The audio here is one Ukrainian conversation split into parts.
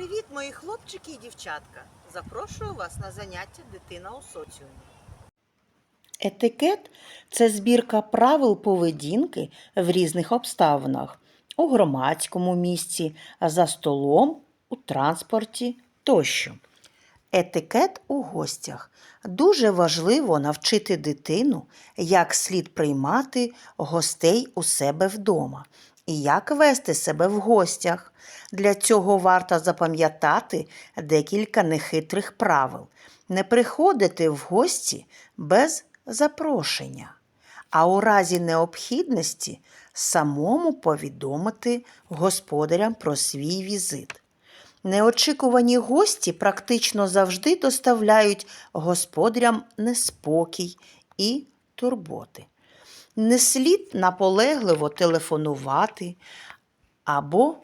Привіт, мої хлопчики і дівчатка! Запрошую вас на заняття Дитина у соціумі. Етикет це збірка правил поведінки в різних обставинах у громадському місці, за столом, у транспорті тощо. Етикет у гостях. Дуже важливо навчити дитину, як слід приймати гостей у себе вдома і як вести себе в гостях. Для цього варто запам'ятати декілька нехитрих правил. Не приходити в гості без запрошення, а у разі необхідності самому повідомити господарям про свій візит. Неочікувані гості практично завжди доставляють господарям неспокій і турботи. Не слід наполегливо телефонувати або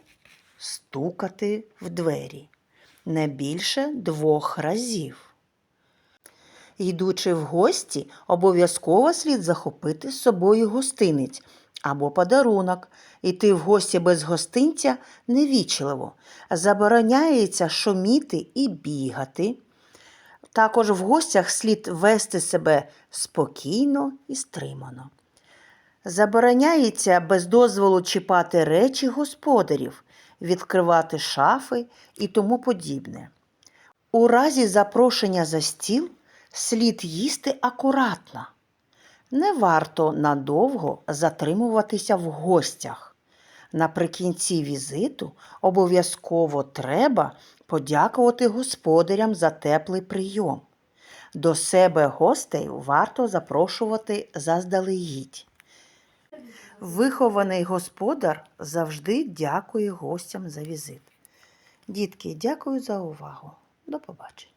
стукати в двері не більше двох разів. Йдучи в гості, обов'язково слід захопити з собою гостинець або подарунок. Іти в гості без гостинця невічливо. Забороняється шуміти і бігати. Також в гостях слід вести себе спокійно і стримано. Забороняється без дозволу чіпати речі господарів, відкривати шафи і тому подібне. У разі запрошення за стіл слід їсти акуратно. Не варто надовго затримуватися в гостях. Наприкінці візиту обов'язково треба подякувати господарям за теплий прийом. До себе гостей варто запрошувати заздалегідь. Вихований господар завжди дякує гостям за візит. Дітки, дякую за увагу. До побачення.